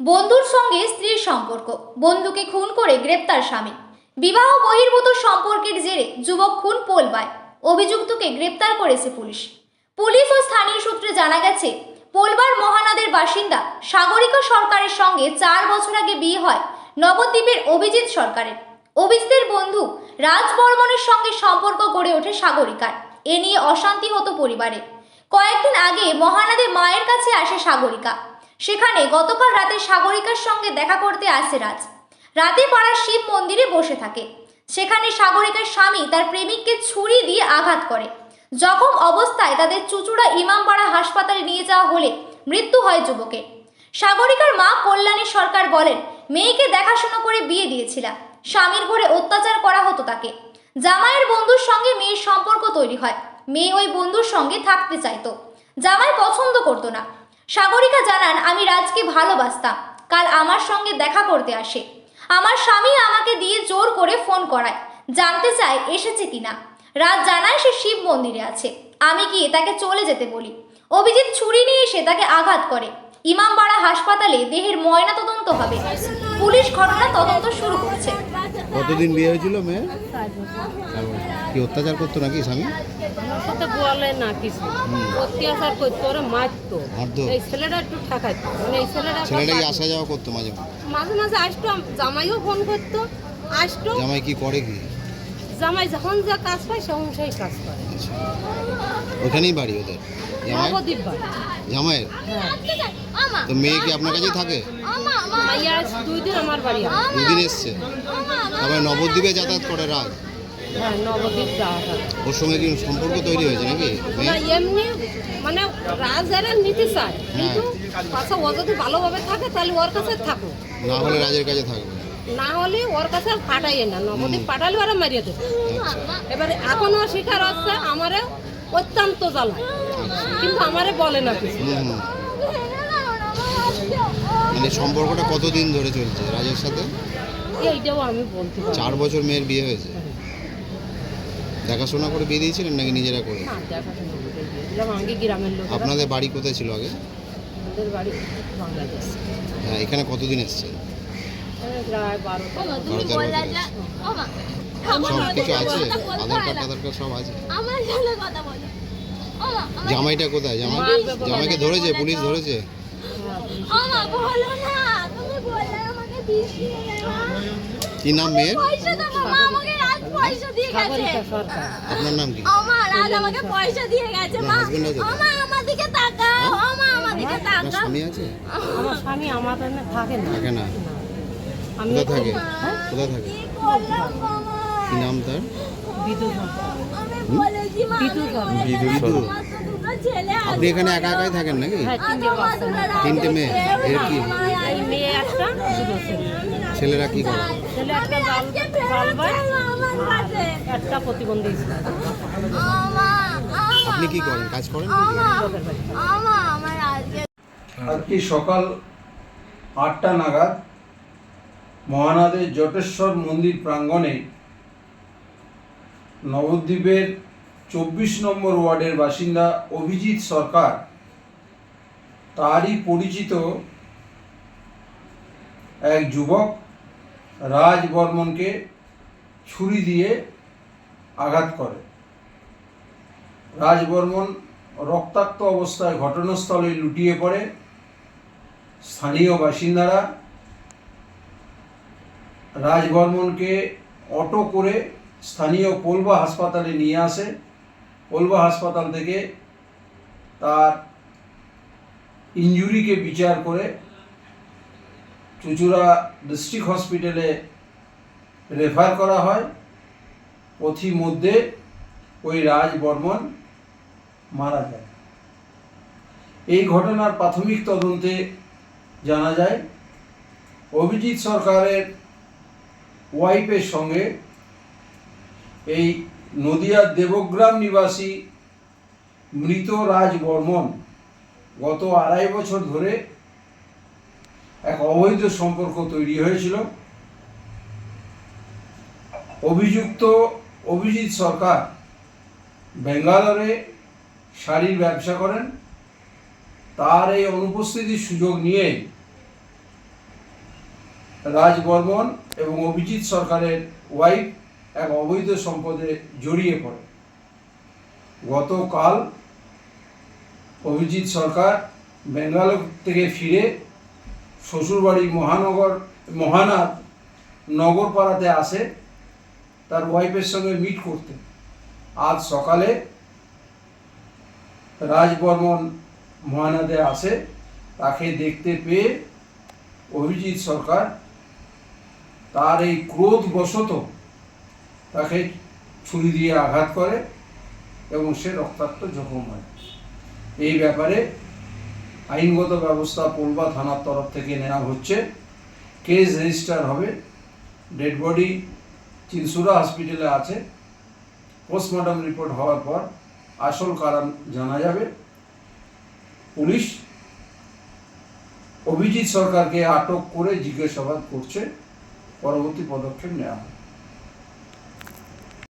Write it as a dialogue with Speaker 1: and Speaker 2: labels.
Speaker 1: বন্ধুর সঙ্গে স্ত্রীর সম্পর্ক। বন্ধুকে খুন করে গ্রেপ্তার স্বামী। বিবাহ বহির্ভূত সম্পর্কের জেরে যুবক খুন পোলবায়। অভিযুক্তকে গ্রেপ্তার করেছে পুলিশ। পুলিশ ও স্থানীয় সূত্রে জানা গেছে, পোলবার মহানদের বাসিন্দা সাগরিকা সরকারের সঙ্গে চার বছর আগে বিয়ে হয় নবদ্বীপের অভিজিৎ সরকারের। অভিজিতের বন্ধু রাজ বর্মনের সঙ্গে সম্পর্ক গড়ে ওঠে সাগরিকার। এ নিয়ে অশান্তি হতো পরিবারে। কয়েকদিন আগে মহানদে মায়ের কাছে আসে সাগরিকা। সেখানে গতকাল রাতে সাগরিকার সঙ্গে দেখা করতে আসে রাজ। রাতে পাড়ার শিব মন্দিরে বসে থাকে। সেখানে সাগরিকার স্বামী তার প্রেমিককে ছুরি দিয়ে আঘাত করে। জখম অবস্থায় তাদের চুচুড়া ইমামপাড়া হাসপাতালে নিয়ে যাওয়া হলে মৃত্যু হয় যুবকের সাগরিকার মা কল্যাণী সরকার বলেন, মেয়েকে দেখাশোনা করে বিয়ে দিয়েছিলাম। স্বামীর ঘরে অত্যাচার করা হতো তাকে। জামাইয়ের বন্ধুর সঙ্গে মেয়ের সম্পর্ক তৈরি হয়। মেয়ে ওই বন্ধুর সঙ্গে থাকতে চাইতো। জামাই পছন্দ করতো না। সাগরিকা জানান, আমি রাজকে ভালোবাসতাম। কাল আমার সঙ্গে দেখা করতে আসে। আমার স্বামী আমাকে দিয়ে জোর করে ফোন করায়। জানতে চায় এসেছে কিনা রাজ জানায় সে শিব মন্দিরে আছে। আমি গিয়ে তাকে চলে যেতে বলি। অভিজিৎ ছুরি নিয়ে এসে তাকে আঘাত করে। ইমামবাড়া হাসপাতালে দেহের ময়না তদন্ত হবে। পুলিশ ঘটনা তদন্ত শুরু করেছে।
Speaker 2: কতদিন বিয়ে হয়েছিল মেয়ে কি অত্যাচার করতো নাকি স্বামী?
Speaker 3: আমার সাথে বলে না কিছু। অত্যাচার করতো ওরা মারতো? এই ছেলেটা একটু ঠেকাইতো মানে এই ছেলেটা
Speaker 2: আসা যাওয়া করতো মাঝে মাঝে?
Speaker 3: মাঝে আসতো জামাইও ফোন করতো আসতো।
Speaker 2: জামাই কি করে কি?
Speaker 3: জামাই যখন যা কাজ পায় কাজ করে।
Speaker 2: আচ্ছা। ওখানেই বাড়ি ওদের? জামাই জামাইয়ের? তো মেয়ে কি আপনার কাছেই থাকে?
Speaker 3: মাইয়া আজ দুই দিন আমার বাড়ি আসে।
Speaker 2: দুদিন এসছে? তবে নবদ্বীপে যাতায়াত করে রাজ
Speaker 3: হ্যাঁ নবদ্বীপ
Speaker 2: ওর সঙ্গে কি সম্পর্ক তৈরি হয়েছে নাকি?
Speaker 3: না এমনি মানে রাজারা নিতে চায়। কিন্তু পাশে ও যদি ভালোভাবে থাকে তাহলে ওর কাছে থাকুক
Speaker 2: না হলে রাজের কাছে থাকবে।
Speaker 3: না হলে ওর কাছে পাঠাইয়ে না। নবদ্বীপ পাঠালে ওরা মারিয়ে দেবে।
Speaker 2: আচ্ছা
Speaker 3: এবারে এখনও শিকার হচ্ছে আমারে অত্যন্ত জ্বালায়। কিন্তু আমারে বলে না কিছু।
Speaker 2: মানে সম্পর্কটা কতদিন ধরে চলছে রাজের সাথে?
Speaker 3: এইটাও আমি বলতে পারি
Speaker 2: চার বছর মেয়ের বিয়ে হয়েছে? দেখাশোনা করে বিয়ে দিয়েছিলেন নাকি নিজেরা করে?
Speaker 3: না দেখাশোনা করে দিয়েছিলাম। আগে গ্রামের লোক
Speaker 2: আপনাদের বাড়ি কোথায় ছিল আগে?
Speaker 3: আমাদের বাড়ি বাংলাদেশ।
Speaker 2: হ্যাঁ এখানে কতদিন এসছে
Speaker 3: প্রায় বারো
Speaker 2: বারো তেরো সব কিছু আছে? আধার কার্ড আধার কার্ড সব আছে?
Speaker 4: আমার সাথে কথা বলো। ওমা
Speaker 2: জামাইটা কোথায়? জামাই জামাইকে ধরেছে? পুলিশ ধরেছে?
Speaker 4: ওমা বলো না তুমি বললে আমাকে বিষ দিয়ে দেবা
Speaker 2: কি নাম মেয়ের?
Speaker 4: পয়সা দাও মা আমাকে রাত পয়সা দিয়ে গেছে।
Speaker 2: আপনার নাম কি?
Speaker 4: ওমা রাত আমাকে পয়সা দিয়ে গেছে মা? ওমা আমার দিকে তাকাও ওমা আমার দিকে
Speaker 2: আপনার
Speaker 4: তাকাও।
Speaker 2: স্বামী আছে?
Speaker 3: আমার স্বামী আমার এখানে থাকে না।
Speaker 2: থাকে না।
Speaker 3: আমি
Speaker 2: কোথায় থাকে? কোথায় থাকে?
Speaker 4: কি করলাম মামা
Speaker 2: কি নাম তার?
Speaker 3: সরকার।
Speaker 2: বিদু বিদু আপনি এখানে একা একাই থাকেন নাকি?
Speaker 3: হ্যাঁ তিনটে
Speaker 2: মেয়ে। এর কি? ছেলেরা কি করে? আপনি কি করেন? কাজ করেন
Speaker 5: আজকে সকাল আটটা নাগাদ মহানাদের জটেশ্বর মন্দির প্রাঙ্গণে নবদ্বীপের চব্বিশ নম্বর ওয়ার্ডের বাসিন্দা অভিজিৎ সরকার, তারই পরিচিত এক যুবক রাজ বর্মনকে ছুরি দিয়ে আঘাত করে। রাজ বর্মন রক্তাক্ত অবস্থায় ঘটনাস্থলে লুটিয়ে পড়ে। স্থানীয় বাসিন্দারা রাজবর্মনকে অটো করে স্থানীয় পোলবা হাসপাতালে নিয়ে আসে। পোলবা হাসপাতাল থেকে তার ইঞ্জুরিকে বিচার করে চুচুড়া ডিস্ট্রিক্ট হসপিটালে রেফার করা হয়। পথিমধ্যে ওই রাজবর্মন মারা যায়। এই ঘটনার প্রাথমিক তদন্তে জানা যায়, অভিজিৎ সরকারের ওয়াইফের সঙ্গে এই নদিয়ার দেবগ্রাম নিবাসী মৃত রাজ বর্মন গত আড়াই বছর ধরে এক অবৈধ সম্পর্ক তৈরি হয়েছিল। অভিযুক্ত অভিজিৎ সরকার বেঙ্গালোরে শাড়ির ব্যবসা করেন। তার এই অনুপস্থিতির সুযোগ নিয়ে রাজ বর্মন এবং অভিজিৎ সরকারের ওয়াইফ এক অবৈধ সম্পদে জড়িয়ে পড়ে। গতকাল অভিজিৎ সরকার বেঙ্গালোর থেকে ফিরে শ্বশুরবাড়ি মহানগর, মহানাথ নগরপাড়াতে আসে, তার ওয়াইফের সঙ্গে মিট করতে। আজ সকালে রাজবর্মন মহানাদে আসে, তাকে দেখতে পেয়ে অভিজিৎ সরকার তার এই ক্রোধবশত তাকে ছুরি দিয়ে আঘাত করে এবং সে রক্তাক্ত জখম হয়। এই ব্যাপারে আইনগত ব্যবস্থা পোলবা থানার তরফ থেকে নেওয়া হচ্ছে। কেস রেজিস্টার হবে। ডেড বডি চিনসুরা হসপিটালে আছে। পোস্টমর্টম রিপোর্ট হওয়ার পর আসল কারণ জানা যাবে। পুলিশ অভিজিৎ সরকারকে আটক করে জিজ্ঞাসাবাদ করছে। পরবর্তী পদক্ষেপ নেওয়া হবে